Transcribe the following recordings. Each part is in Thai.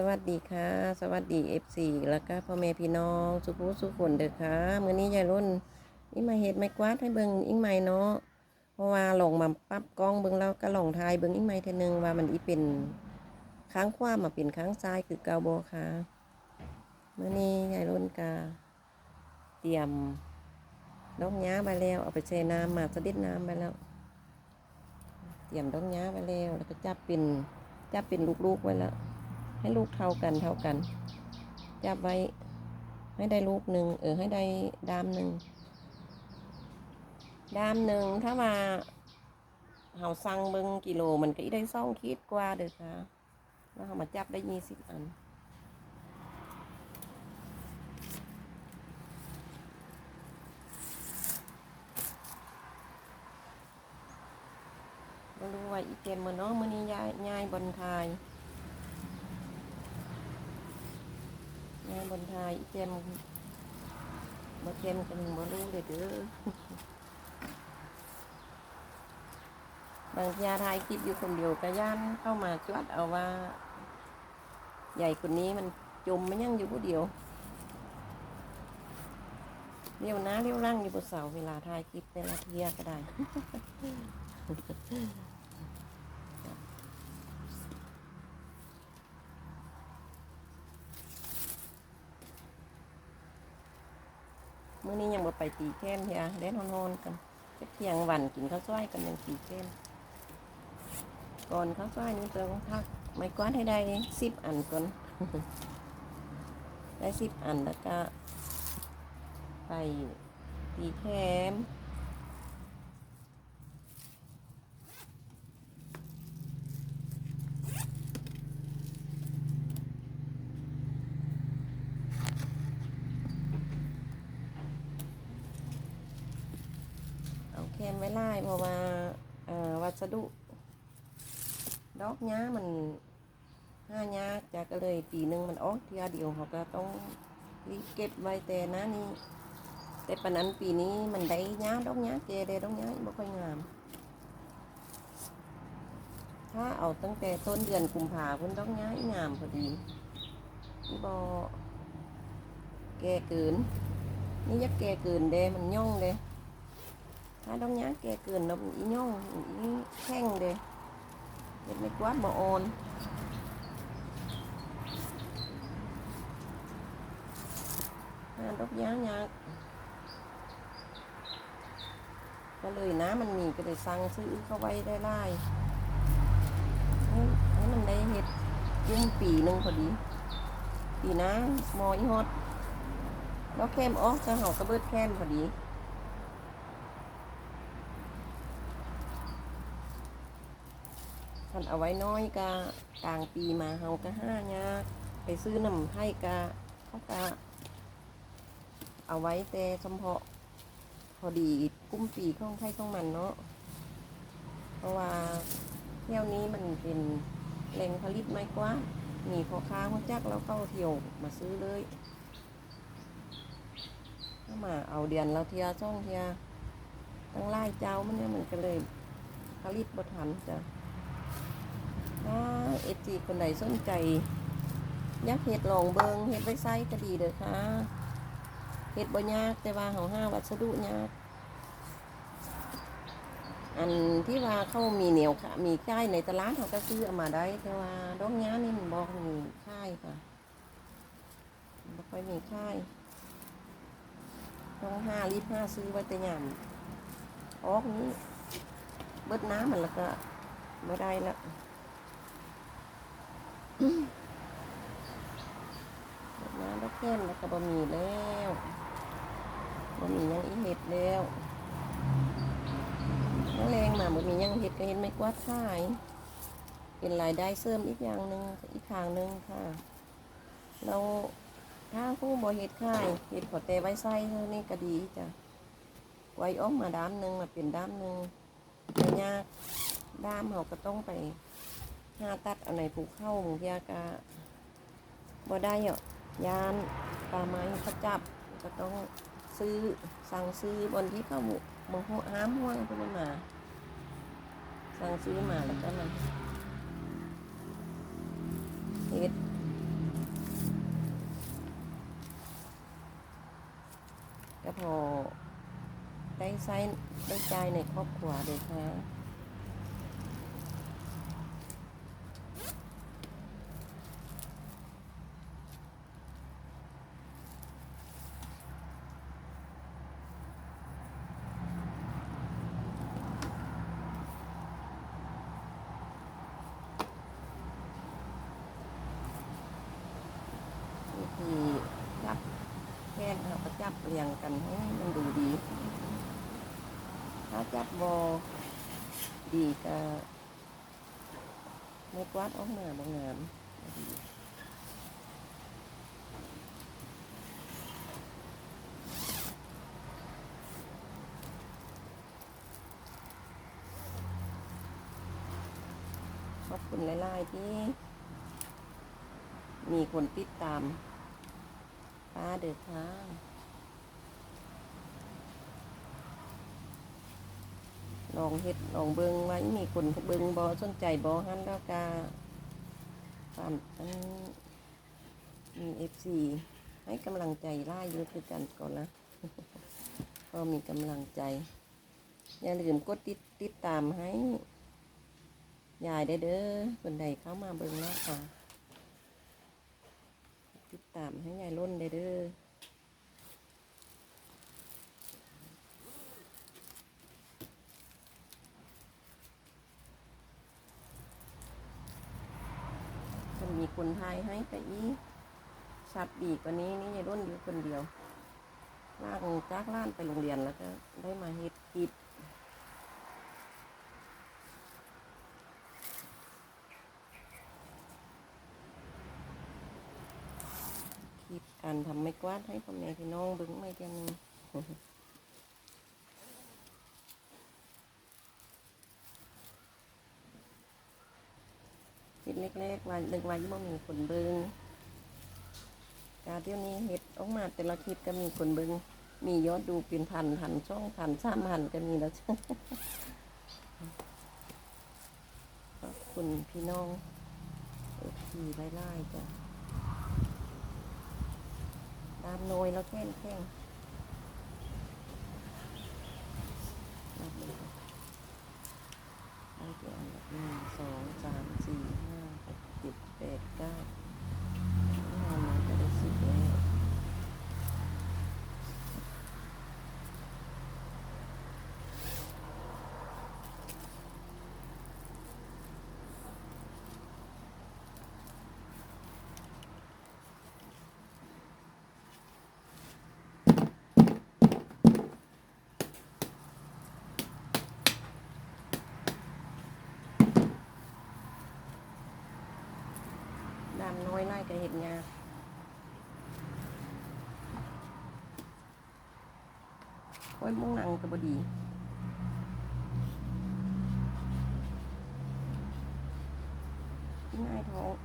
สวัสดีค่ะ สวัสดีเอฟซีแล้วก็พ่อแม่พี่น้องสุภูสุขนเด้อค่ะมื้อนี้ยายรุ่นอิงมาเฮ็ดไม้กวาดให้เบิ่งอิงใหม่เนาะเพราะว่าลงมาปรับกล้องเบิ่งแล้วก็ลองทายเบิ่งอิงใหม่เทื่อนึงว่ามันอีเป็นค้างขว้ามาเป็นค้างซ้ายคือเก่าบ่ค่ะมื้อนี้ยายรุ่นก็เตรียมดอกหญ้ามาแล้วเอาไปแช่น้ำมาสะดิดน้ำไปแล้ว เตรียมดอกหญ้าไปแล้วแล้วก็จับเป็นจับเป็นลูกๆไว้แล้ว ให้ลูกเท่ากันเท่ากันจับไว้ให้ได้ลูกหนึ่งเออให้ได้ดามหนึ่งดามหนึ่งถ้ามาเฮาสั่งเบิงกิโลมันก็ได้สองขีดกว่าเด้อค่ะแล้วเฮามาจับได้ยี่สิบอันมาดูว่าอีเจมมาเนาะมื้อนี้ยายยายบนทาย งานบนไทยเจมบ่เจมกันบ่รู้เลยเด้อบางทียาถ่ายคลิปอยู่คนเดียวก็ย่านเข้ามาจวดเอาว่า ใหญ่คนนี้มันจมมันยังอยู่ผู้เดียวเรียวนะเรียวร่างอยู่บนเสาเวลาถ่ายคลิปแต่ละเทียก็ได้ นี้ยังบ่ไปตีแค้นเฮียเล่นฮอนๆกันเที่ยงวันกินข้าวซอยกันยังตีแค้นก่อนข้าวซอยนี่ต้องพักไม่กวาดให้ได้สิบอันก่อนได้สิบอันแล้วก็ ไปตีแคมเอาแคม ไว้ไล่เพราะว่าวัสดุ ดอกหญ้ามันห้ายาจากก็เลยปีหนึ่งมันออกเทียเดียวเขาก็ต้องรีบเก็บไว้แต่หนะนี่แต่ปนั้นปีนี้มันได้หญ้าดอกหญ้าเจได้ดอกหญ้าบ่ค่อยงาม ถ้าเอาตั้งแต่ต้นเดือนกุมภาพันธ์ดอกหญ้างามพอดีนี่บ่แก่เกินนี่ยักแก่เกินเด้มันย่องเด้ ถ้าดอกหญ้าแก่เกินแล้วมันอีย่องอีแข้งเด้เฮ็ดไม่กวาดบ่อ่อนหาดอกหญ้ายากก็เลยนะมันมีก็เลยสั่งซื้อเข้าไว้ได้ไล่ให้ให้มันได้เห็ดยุ่งปีหนึ่งพอดี ปีนะมออีฮอดแล้วแคมออกจะเห่ากระเบิดแคมพอดี ท่านเอาไว้น้อยกะกลางปีมาเฮาก็ห้ายากไปซื้อน้ำให้กะเขากะเอาไว้แต่เฉพาะพอดีกุ้มปีข้องไข่ข้องมันเนาะเพราะว่าเที่ยวนี้มันเป็นแหล่งผลิตไม้กวามีพ่อค้าหัวจักแล้วเข้าเที่ยวมาซื้อเลยถ้ามาเอาเดือนเราเทียช่องเทียตั้งไล่เจ้ามันเนี่ยมันก็เลยผลิตบ่ทันจ้ะ ถ้าเอจีคนใดสนใจ ยักเห็ดลองเบิงเห็ดไว้ไส้ก็ดีเด้อค่ะเฮ็ดบ่ยากแต่ว่าเฮาห้าวัสดุยากอันที่ว่าเขามีเหนียวค่ะ มีค่ายในตลาดเขาก็ซื้อเอามาได้ แต่ว่าดอกย้านี่มันบ่มีค่ายค่ะบ่ค่อยมีค่ายต้องห้าลิตรห้าซื้อไว้แต่ยามออกนี้เบิดน้ำมันแล้วก็บ่ได้ละ เบิดน้ำดอกแก้มแล้วก็บ่มีแล้วบ่มีหยังอีเห็ดแล้วนังแรงมาบ่มีหยังเห็ดก็เห็นไม่กวาดขาย เป็นรายได้เสริมอีกอย่างหนึ่งอีกทางหนึ่งค่ะ เราถ้าผู้บ่เห็ดขายเห็ดขอแต่ไว้ใส่เท่านี้ก็ดีจ้ะไว้ออกมาด้ามหนึ่งมาเป็นด้ามหนึ่งไม่ยากด้ามเราก็ต้องไป ห้าตัดเอาในผูเข้าหมูยากะบ่ได้เหรอยานปลาไม้เขาจับก็ต้องซื้อสั่งซื้อบนที่เขาหมูมองหัวห้ามห่วงพวกมมา สั่งซื้อมาแล้วก็มาเฮ็ดก็พอได้ใช้ได้ใจในครอบครัวเด็กค่ะ รียงกันมันดูดี ถ้าจับบอดีก็ไม่กวาดออกมาบางงามดีขอบคุณหลายๆที่ มีคนติดตามป้าเดือดค่ะ ลองเฮ็ดลองเบิงว่ามีคนเบิงบอสนใจบอหันแล้วกาความอันมีเอฟซีให้กำลังใจล่าอยู่คือกันก่อนละก็มีกำลังใจ อย่าลืมกดติดติดตามให้ยายได้เด้อคนใดเข้ามาเบิงแล้วค่ะ ติดตามให้ยายล้นได้เด้อมั นไทยให้แต่อีสัตว์ดีกว่านี้นี่ยายล้นอยู่คนเดียวลากจากล้านไปโรงเรียนแล้วก็ได้มาเฮ็ดคลิปคลิปการทำไม่กวาดให้พ่อแม่พี่น้องบิ้งไม่เทียนง ค ลิปเล็กๆว่ายังบ่มีคนเบิงการเที่ยวนี้เฮ็ดออกมาแต่ละคลิปก็มีคนเบิงมียอดดูเป็นพันพันช่องพันสามพันก็มีแล้วจ้ะขอบคุณพี่น้องเอฟซีไล่ๆจ้ะตามโนยแล้วแข้งแข้งนับเลยค่ะได้กี่อันละหนึ่งสองสามสี่ ห้าหกเจ็ดแปดเก้ามาก็ได้สิบแล้ว ดำน้อยไล่ก็เห็ดงาโอ้ยมุ่งนังก็บดี ง่ายท้อง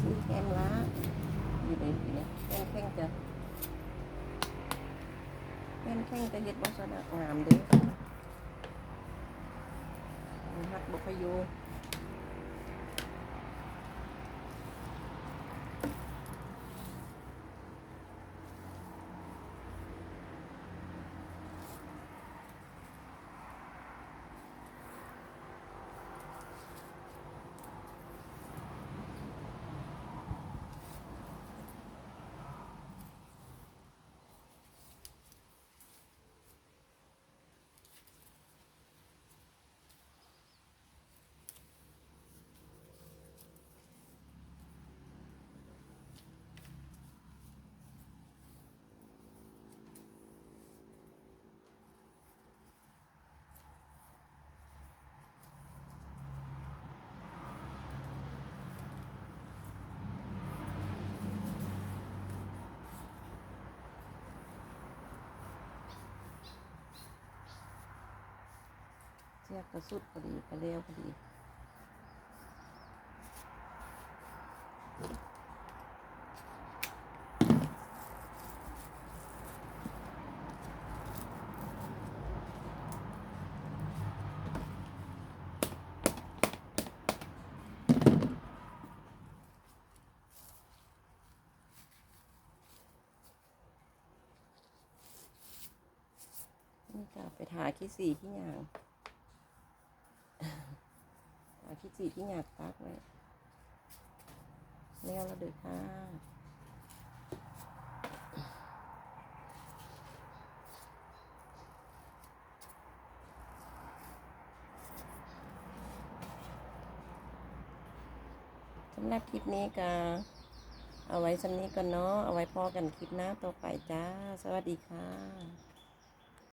ซื้อแคมละอยู่ในอยู่ในแข้งแข้งจะ แข้งแข้งจะเห็ดบสนะงามเด้อหัดบกพยู สียบกระสุดพอดีกระเลี้ยวพอดีนี่ก็ไปทาขี้สีขี้หยาง ทาขี้สีขี้หยางปักไว้แล้วเราเดือดค่ะสำหรับคลิปนี้ก็เอาไว้สำนี้ก่อนเนาะ เอาไว้พอกันคลิปหน้าต่อไปจ้า สวัสดีค่ะ